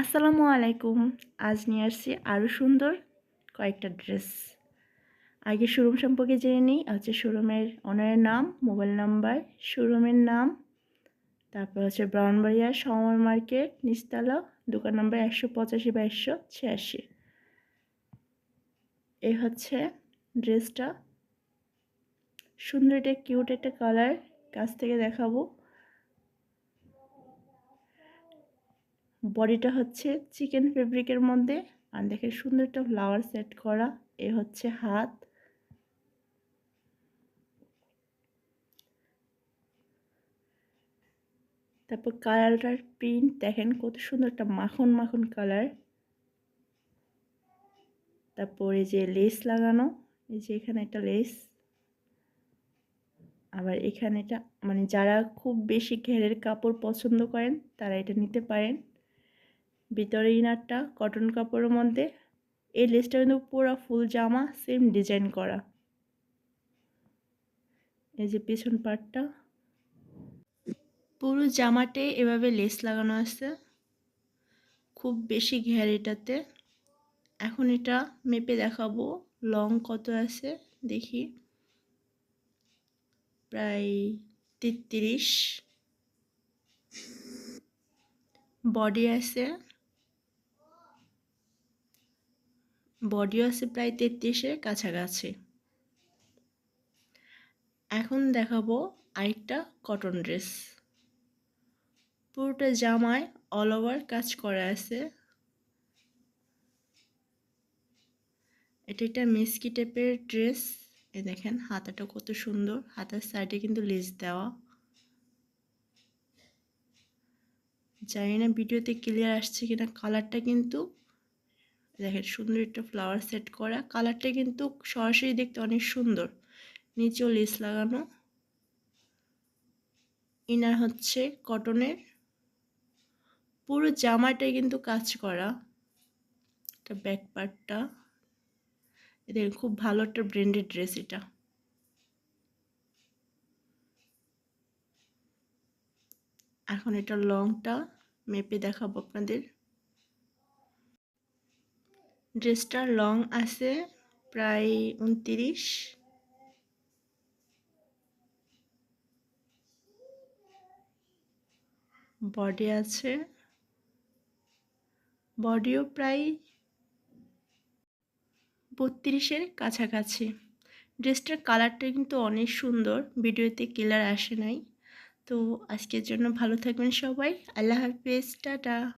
আসসালামু আলাইকুম। আজ নিয়ে আসছি আরও সুন্দর কয়েকটা ড্রেস। আগে শোরুম সম্পর্কে জেনে নিই, হচ্ছে শোরুমের অনারের নাম, মোবাইল নাম্বার, শোরুমের নাম, তারপর হচ্ছে ব্রাউনবাড়িয়া সমর মার্কেট, নিচতলা, দোকান নাম্বার একশো পঁচাশি বা একশো ছিয়াশি। এ হচ্ছে ড্রেসটা। সুন্দর একটা কিউট একটা কালার কাছ থেকে দেখাবো। বডিটা হচ্ছে চিকেন ফেব্রিকের মধ্যে। আর দেখে সুন্দর একটা ফ্লাওয়ার সেট করা, এ হচ্ছে হাত। তারপর কালারটার প্রিন্ট দেখেন কত সুন্দর একটা মাখন মাখন কালার তারপর এই যে লেস লাগানো, এই যে এখানে একটা লেস আবার এখানে এটা মানে যারা খুব বেশি ঘেরের কাপড় পছন্দ করেন, তারা এটা নিতে পারেন। ভিতরে ইনারটা, কটন কাপড়ের মধ্যে। এই লেসটা কিন্তু পুরো ফুল জামা, সেম ডিজাইন করা। এই যে পেছন পার্টটা পুরো জামাতে এভাবে লেস লাগানো আছে। খুব বেশি ঘের এটাতে। এখন এটা মেপে দেখাবো, লং কত আছে, দেখি। প্রায় তেত্রিশ। বডি আছে। বডিও আছে প্রায় তেত্রিশের কাছাকাছি। এখন দেখাবো আরেকটা কটন ড্রেস। পুরোটা জামায় অল ওভার কাজ করা আছে। এটা একটা মিসকি টাইপের ড্রেস। এ দেখেন, হাতাটা কত সুন্দর। হাতার সাইডে কিন্তু লেস দেওয়া। জানি না ভিডিওতে ক্লিয়ার আসছে কিনা। কালারটা কিন্তু দেখেন, সুন্দর একটা ফ্লাওয়ার সেট করা। কালারটা কিন্তু সরাসরি দেখতে অনেক সুন্দর। নিচেও লেস লাগানো। ইনার হচ্ছে কটনের পুরো জামাটাই কিন্তু কাজ করা। এটা ব্যাক পার্টটা এদের খুব ভালো একটা ব্র্যান্ডেড ড্রেস এটা। এখন এটা লংটা মেপে দেখাবো আপনাদের। ড্রেসটার লং আছে প্রায় উনতিরিশ। বডি আছে। বডিও প্রায় বত্রিশের কাছাকাছি। ড্রেসটার কালারটা কিন্তু অনেক সুন্দর, ভিডিওতে ক্লিয়ার আসে নাই। তো আজকের জন্য ভালো থাকবেন সবাই। আল্লাহ হাফিজ, টাটা।